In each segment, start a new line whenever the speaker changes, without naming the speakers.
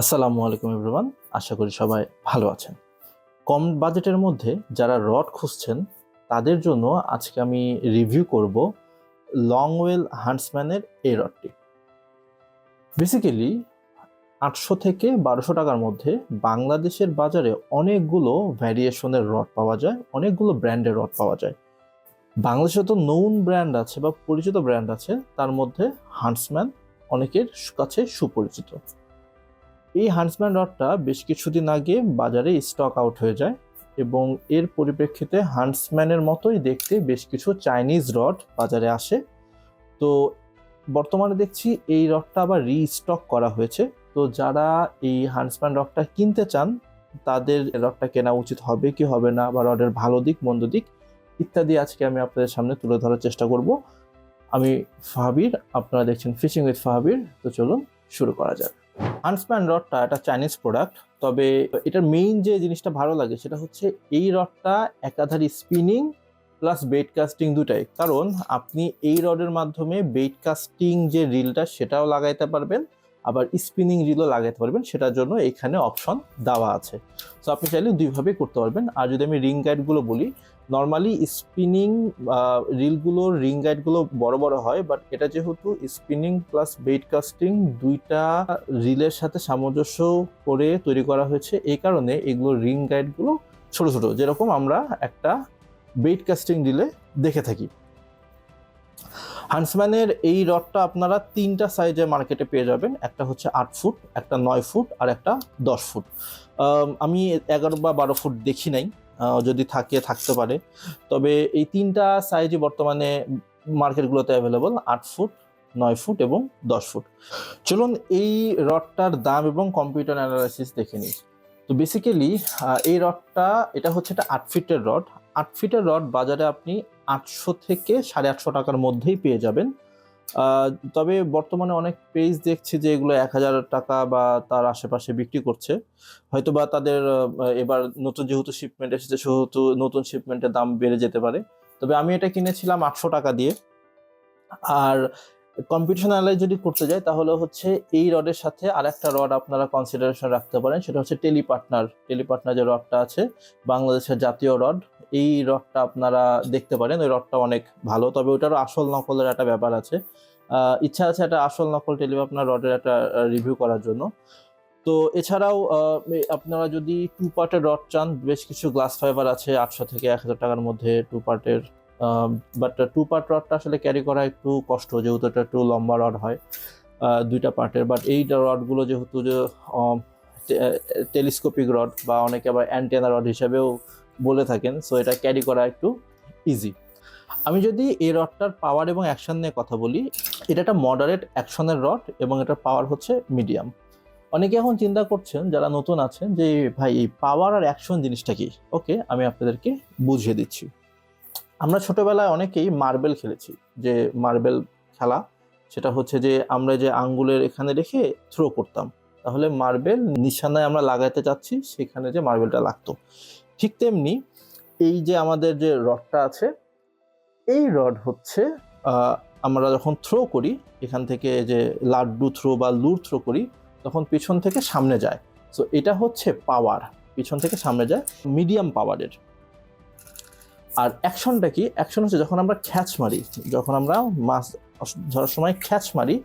আসসালামু আলাইকুম এভরিওয়ান আশা করি সবাই ভালো আছেন। কম বাজেটের মধ্যে যারা রড খুঁজছেন, তাদের জন্য আজকে আমি রিভিউ করব লংওয়েল হান্টসম্যানের এই রডটি। বেসিক্যালি আটশো থেকে বারোশো টাকার মধ্যে বাংলাদেশের বাজারে অনেকগুলো ভ্যারিয়েশনের রড পাওয়া যায়, অনেকগুলো ব্র্যান্ডের রড পাওয়া যায়। বাংলাদেশে তো নৌন ব্র্যান্ড আছে বা পরিচিত ব্র্যান্ড আছে, তার মধ্যে হান্টসম্যান অনেকের কাছে সুপরিচিত। এই হান্সম্যান রডটা বেশ কিছুদিন আগে বাজারে স্টক আউট হয়ে যায় এবং এর পরিপ্রেক্ষিতে হান্সম্যানের মতোই দেখতে বেশ কিছু চাইনিজ রড বাজারে আসে। তো বর্তমানে দেখছি এই রডটা আবার রিস্টক করা হয়েছে। তো যারা এই হান্টসম্যান রডটা কিনতে চান, তাদের রডটা কেনা উচিত হবে কি হবে না বা রডের ভালো দিক, মন্দ দিক ইত্যাদি আজকে আমি আপনাদের সামনে তুলে ধরার চেষ্টা করব। আমি ফাহাবির, আপনারা দেখছেন ফিশিং উইথ ফাহাবির, তো চলুন শুরু করা যাক। হান্টসম্যান রডটা একটা চাইনিজ প্রোডাক্ট তবে এটার মেইন যে জিনিসটা ভালো লাগে সেটা হচ্ছে এই রডটা একাধারে স্পিনিং প্লাস বেট কাস্টিং দুটাই কারণ আপনি এই রডের মাধ্যমে বেট কাস্টিং যে রিলটা সেটাও লাগাইতে পারবেন আবার স্পিনিং রিলও লাগাতে পারবেন, সেটার জন্য এখানে অপশন দেওয়া আছে। সো আপনি চাইলে দুইভাবেই করতে পারবেন। আর যদি আমি রিং গাইডগুলো বলি নর্মালি স্পিনিং রিলগুলোর রিং গাইডগুলো বড় বড় হয় বাট এটা যেহেতু স্পিনিং প্লাস বেট কাস্টিং দুইটা রিলের সাথে সামঞ্জস্য করে তৈরি করা হয়েছে, এই কারণে এগুলো রিং গাইডগুলো ছোট ছোট, যেরকম আমরা একটা বেট কাস্টিং রিলে দেখে থাকি। হান্সম্যানের এই রডটা আপনারা তিনটা সাইজে মার্কেটে পেয়ে যাবেন। একটা হচ্ছে আট ফুট, একটা নয় ফুট আর একটা দশ ফুট। আমি এগারো বা বারো ফুট দেখি নাই। যদি থাকে, থাকতে পারে। তবে এই তিনটা সাইজই বর্তমানে মার্কেটগুলোতে অ্যাভেলেবল আট ফুট, নয় ফুট এবং দশ ফুট। চলুন এই রডটার দাম এবং কম্পিউটার অ্যানালাইসিস দেখে নিই। তো বেসিক্যালি এই রডটা এটা হচ্ছে একটা আট ফিটের রড আট ফিটের রড বাজারে আপনি আটশো থেকে সাড়ে আটশো টাকার মধ্যেই পেয়ে যাবেন। তবে বর্তমানে অনেক পেজ দেখছি যে এগুলো এক হাজার টাকা বা তার আশেপাশে বিক্রি করছে। হয়তো বা তাদের এবার নতুন যেহেতু শিপমেন্ট এসেছে, সেহেতু নতুন শিপমেন্টের দাম বেড়ে যেতে পারে। তবে আমি এটা কিনেছিলাম আটশো টাকা দিয়ে। আর কম্পিটিশন অ্যানালাইজ যদি করতে যাই, তাহলে হচ্ছে এই রডের সাথে আর একটা রড আপনারা কনসিডারেশন রাখতে পারেন। সেটা হচ্ছে টেলি পার্টনার টেলি পার্টনার যে রডটা আছে, বাংলাদেশের জাতীয় রড এই রডটা আপনারা দেখতে পারেন। ওই রডটা অনেক ভালো, তবে ওটারও আসল নকলের একটা ব্যাপার আছে। ইচ্ছা আছে একটা আসল নকল টেলি পার্টনার রডের একটা রিভিউ করার জন্য। তো এছাড়াও আপনারা যদি টু পার্টের রড চান, বেশ কিছু গ্লাস ফাইবার আছে, আটশো থেকে এক হাজার টাকার মধ্যে টু পার্টের বাট টু পার্ট রডটা আসলে ক্যারি করা একটু কষ্ট, যেহেতু এটা একটু লম্বা রড হয় দুইটা পার্টের বাট এই রডগুলো যেহেতু যে টেলিস্কোপিক রড বা অনেকে আবার অ্যান্টেনা রড হিসাবেও বলে থাকেন সো এটা ক্যারি করা একটু ইজি আমি যদি এই রডটার পাওয়ার এবং অ্যাকশন নিয়ে কথা বলি, এটা একটা মডারেট অ্যাকশনের রড এবং এটার পাওয়ার হচ্ছে মিডিয়াম অনেকে এখন চিন্তা করছেন, যারা নতুন আছেন, যে ভাই, এই পাওয়ার আর অ্যাকশন জিনিসটা কি? ওকে আমি আপনাদেরকে বুঝিয়ে দিচ্ছি। আমরা ছোটবেলায় অনেকেই মার্বেল খেলেছি, যে মার্বেল খেলা, সেটা হচ্ছে যে আমরা যে আঙ্গুলের এখানে রেখে থ্রো করতাম, তাহলে মার্বেল নিশানায় আমরা লাগাতে চাচ্ছি, সেখানে যে মার্বেলটা লাগতো। ঠিক তেমনি এই যে আমাদের যে রডটা আছে, এই রড হচ্ছে আমরা যখন থ্রো করি, এখান থেকে যে লাড্ডু থ্রো বা লুর থ্রো করি, তখন পিছন থেকে সামনে যায়। সো এটা হচ্ছে পাওয়ার পিছন থেকে সামনে যায় মিডিয়াম পাওয়ারের আর অ্যাকশনটা কি? অ্যাকশন হচ্ছে যখন আমরা খ্যাচ মারি, যখন আমরা মাছ, ধরার সময় খ্যাচ মারি,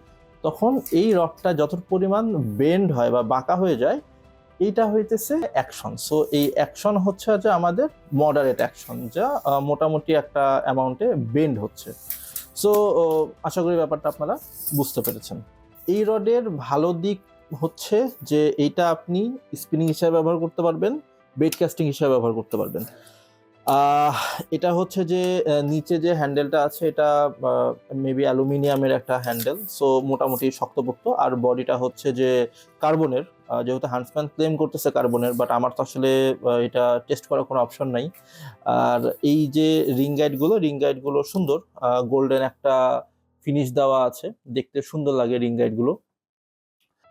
তখন এই রডটা যত পরিমাণ বেন্ড হয় বা বাঁকা হয়ে যায়, এইটা হইতেছে অ্যাকশন সো এই অ্যাকশন হচ্ছে যে আমাদের মডারেট অ্যাকশন যা মোটামুটি একটা অ্যামাউন্টে বেন্ড হচ্ছে। সো আশা করি ব্যাপারটা আপনারা বুঝতে পেরেছেন। এই রডের ভালো দিক হচ্ছে যে, এইটা আপনি স্পিনিং হিসাবে ব্যবহার করতে পারবেন বেড কাস্টিং হিসাবে ব্যবহার করতে পারবেন। এটা হচ্ছে যে নিচে যে হ্যান্ডেলটা আছে, এটা মেবি অ্যালুমিনিয়ামের একটা হ্যান্ডেল সো মোটামুটি শক্তপোক্ত। আর বডিটা হচ্ছে যে কার্বনের যেহেতু হ্যান্ডসম্যান ক্লেম করতেছে কার্বনের বাট আমার তো আসলে এটা টেস্ট করার কোনো অপশন নাই। আর এই যে রিং গাইডগুলো রিং গাইডগুলো সুন্দর গোল্ডেন একটা ফিনিশ দেওয়া আছে, দেখতে সুন্দর লাগে রিং গাইডগুলো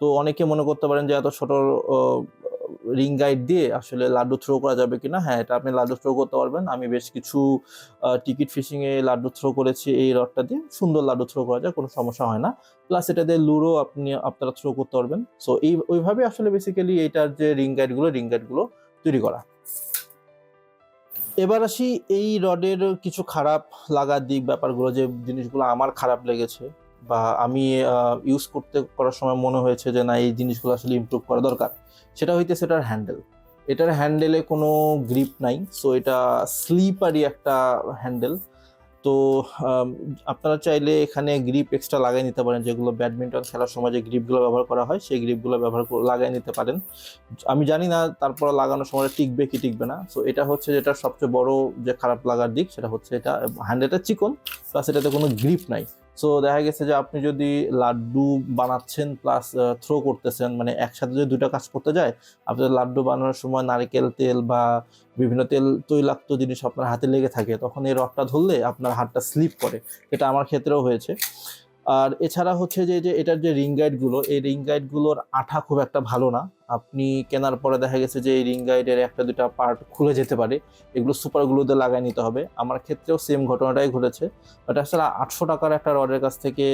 তো অনেকে মনে করতে পারেন যে এত ছোট রিং গাইড দিয়ে আসলে লাড্ডু থ্রো করা যাবে কিনা? হ্যাঁ এটা আপনি লাড্ডু থ্রো করতে পারবেন। আমি বেশ কিছু টিকিট ফিশিংয়ে লাড্ডু থ্রো করেছি এই রডটা দিয়ে। সুন্দর লাড্ডু থ্রো করা যায়, কোনো সমস্যা হয় না। প্লাস এটা দিয়ে লুরো আপনি, আপনারা থ্রো করতে পারবেন। সো এই, ওইভাবে আসলে বেসিক্যালি এইটার যে রিং গাইডগুলো রিং গাইডগুলো তৈরি করা। এবার আসি এই রডের কিছু খারাপ লাগার দিক, ব্যাপারগুলো যে জিনিসগুলো আমার খারাপ লেগেছে। বা আমি ইউজ করতে করার সময় মনে হয়েছে যে না, এই জিনিসগুলো আসলে ইমপ্রুভ করা দরকার। সেটা হইতেছে এটার হ্যান্ডেল এটার হ্যান্ডেলে কোনো গ্রিপ নাই সো এটা স্লিপারই একটা হ্যান্ডেল তো আপনারা চাইলে এখানে গ্রিপ এক্সট্রা লাগাই নিতে পারেন, যেগুলো ব্যাডমিন্টন খেলার সময় যে গ্রিপগুলো ব্যবহার করা হয়, সেই গ্রিপগুলো ব্যবহার লাগাই নিতে পারেন। আমি জানি না তারপর লাগানোর সময় টিকবে কি টিকবে না সো এটা হচ্ছে যেটা সবচেয়ে বড় যে খারাপ লাগার দিক, সেটা হচ্ছে এটা হ্যান্ডেলটা চিকন প্লাস এটাতে কোনো গ্রিপ নাই। সো দেখা গেছে যে আপনি যদি লাড্ডু বানাচ্ছেন প্লাস থ্রো করতেছেন মানে একসাথে যদি দুটো কাজ করতে যায়, আপনি লাড্ডু বানানোর সময় নারিকেল তেল বা বিভিন্ন তেল তৈলাক্ত জিনিস আপনার হাতে লেগে থাকে, তখন এই রডটা ধরলে আপনার হাতটা স্লিপ করে। এটা আমার ক্ষেত্রেও হয়েছে। আর এছাড়া হচ্ছে যে যে এটার যে রিং গাইডগুলো এই রিং গাইডগুলোর আঠা খুব একটা ভালো না। আপনি কেনার পরে দেখা গেছে যে, এই রিং গাইডের একটা দুটা পার্ট খুলে যেতে পারে। এগুলো সুপার গ্লুতে লাগাই নিতে হবে। আমার ক্ষেত্রেও সেম ঘটনাটাই ঘটেছে। বাট আসলে আটশো টাকার একটা রডের কাছ থেকে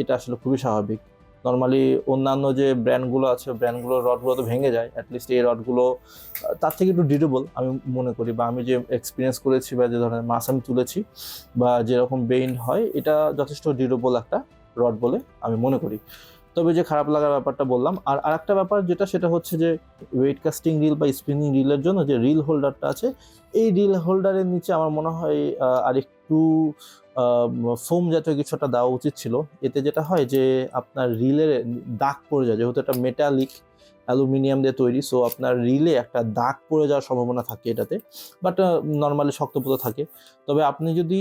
এটা আসলে খুবই স্বাভাবিক। নর্মালি অন্যান্য যে ব্র্যান্ডগুলো আছে ব্র্যান্ডগুলোর রডগুলো তো ভেঙে যায়। অ্যাটলিস্ট এই রডগুলো তার থেকে একটু ডিউরেবল আমি মনে করি। বা আমি যে এক্সপিরিয়েন্স করেছি বা যে ধরনের মাছ আমি তুলেছি বা যেরকম বেইন্ড হয়, এটা যথেষ্ট ডিউরেবল একটা রড বলে আমি মনে করি। তবে যে খারাপ লাগার ব্যাপারটা বললাম, আর আরেকটা ব্যাপার যেটা সেটা হচ্ছে যে ওয়েট কাস্টিং রিল বা স্পিনিং রিলের জন্য যে রিল হোল্ডারটা আছে, এই রিল হোল্ডারের নিচে আমার মনে হয় আর একটু ফোম জাতীয় কিছুটা দেওয়া উচিত ছিল। এতে যেটা হয় যে আপনার রিলের দাগ পড়ে যায়, যেহেতু একটা মেটালিক অ্যালুমিনিয়াম দিয়ে তৈরি সো আপনার রিলে একটা দাগ পড়ে যাওয়ার সম্ভাবনা থাকে এটাতে বাট নর্মালি শক্তপোতো থাকে। তবে আপনি যদি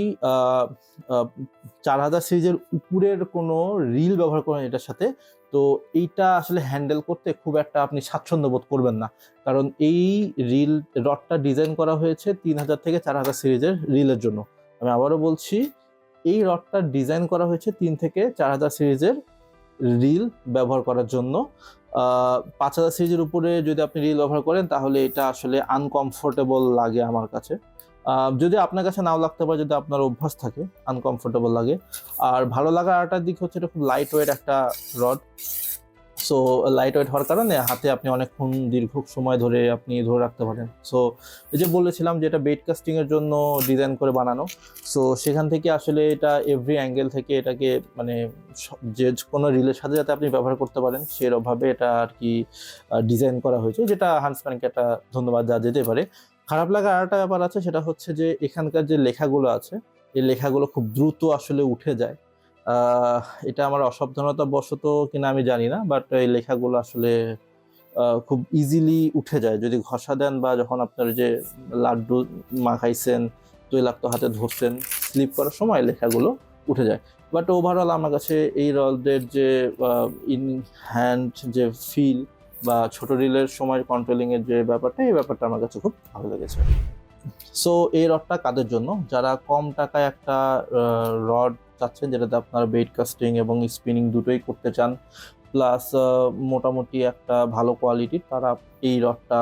চার হাজার সিরিজের উপরের কোনো রিল ব্যবহার করেন এটার সাথে, তো এইটা আসলে হ্যান্ডেল করতে খুব একটা আপনি স্বাচ্ছন্দ্য বোধ করবেন না। কারণ এই রিল রডটা ডিজাইন করা হয়েছে তিন হাজার থেকে চার হাজার সিরিজের রিলের জন্য। আমি আবারও বলছি, এই রডটা ডিজাইন করা হয়েছে তিন থেকে চার হাজার সিরিজের রিল ব্যবহার করার জন্য। পাঁচ হাজার সিরিজের উপরে যদি আপনি রিল ব্যবহার করেন, তাহলে এটা আসলে আনকমফোর্টেবল লাগে আমার কাছে। যদি আপনার কাছে নাও লাগতে পারে, যদি আপনার অভ্যাস থাকে আনকমফোর্টেবল লাগে। আর ভালো লাগার আটার দিক হচ্ছে এটা খুব লাইট ওয়েট একটা রড সো লাইট ওয়েট হওয়ার কারণে হাতে আপনি অনেকক্ষণ দীর্ঘ সময় ধরে আপনি ধরে রাখতে পারেন। সো এই যে বলেছিলাম যে এটা বেড কাস্টিং এর জন্য ডিজাইন করে বানানো সো সেখান থেকে আসলে এটা এভরি অ্যাঙ্গেল থেকে এটাকে মানে যে কোনো রিলের সাথে যাতে আপনি ব্যবহার করতে পারেন, সেরকমভাবে এটা আর কি ডিজাইন করা হয়েছে। যেটা হান্সম্যানকে একটা ধন্যবাদ দেওয়া যেতে পারে। খারাপ লাগা আরেকটা ব্যাপার আছে, সেটা হচ্ছে যে এখানকার যে লেখাগুলো আছে, এই লেখাগুলো খুব দ্রুত আসলে উঠে যায়। এটা আমার অসাবধানতা বশত কিনা আমি জানি না বাট এই লেখাগুলো আসলে খুব ইজিলি উঠে যায়। যদি ঘষা দেন বা যখন আপনার যে লাড্ডু মাখাইছেন, তৈলাক্ত হাতে ধরছেন স্লিপ করার সময় লেখাগুলো উঠে যায়। বাট ওভারঅল আমার কাছে এই রডের যে ইন হ্যান্ড যে ফিল বা ছোট রিলের সময় কন্ট্রোলিংয়ের যে ব্যাপারটা, এই ব্যাপারটা আমার কাছে খুব ভালো লেগেছে। সো এই রডটা কাদের জন্য? যারা কম টাকায় একটা রড চাচ্ছেন, যেটাতে আপনারা বেড কাস্টিং এবং স্পিনিং দুটোই করতে চান, প্লাস মোটামুটি একটা ভালো কোয়ালিটির তারা এই রডটা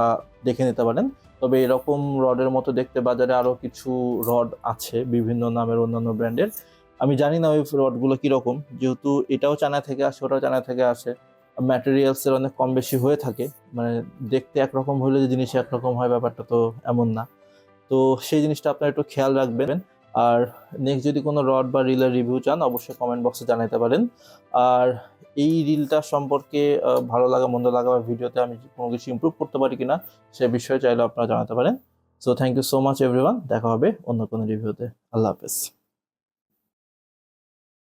দেখে নিতে পারেন। তবে এরকম রডের মতো দেখতে বাজারে আরও কিছু রড আছে, বিভিন্ন নামের অন্যান্য ব্র্যান্ডের। আমি জানি না ওই রডগুলো কীরকম, যেহেতু এটাও চায়না থেকে আসে, ওটাও চায়না থেকে আসে। ম্যাটেরিয়ালসের অনেক কম বেশি হয়ে থাকে মানে দেখতে একরকম হলে যে জিনিস একরকম হয়, ব্যাপারটা তো এমন না। তো সেই জিনিসটা আপনারা একটু খেয়াল রাখবেন। আর নেক্সট যদি কোনো রড বা রিলের রিভিউ চান, অবশ্যই কমেন্ট বক্সে জানাতে পারেন। আর এই রিলটা সম্পর্কে ভালো লাগা, মন্দ লাগা বা ভিডিওতে আমি কোনো কিছু ইম্প্রুভ করতে পারি কিনা, সে বিষয়ে চাইলে আপনারা জানাতে পারেন। So thank you so much everyone দেখা হবে অন্য কোনো রিভিউতে আল্লাহ হাফেজ।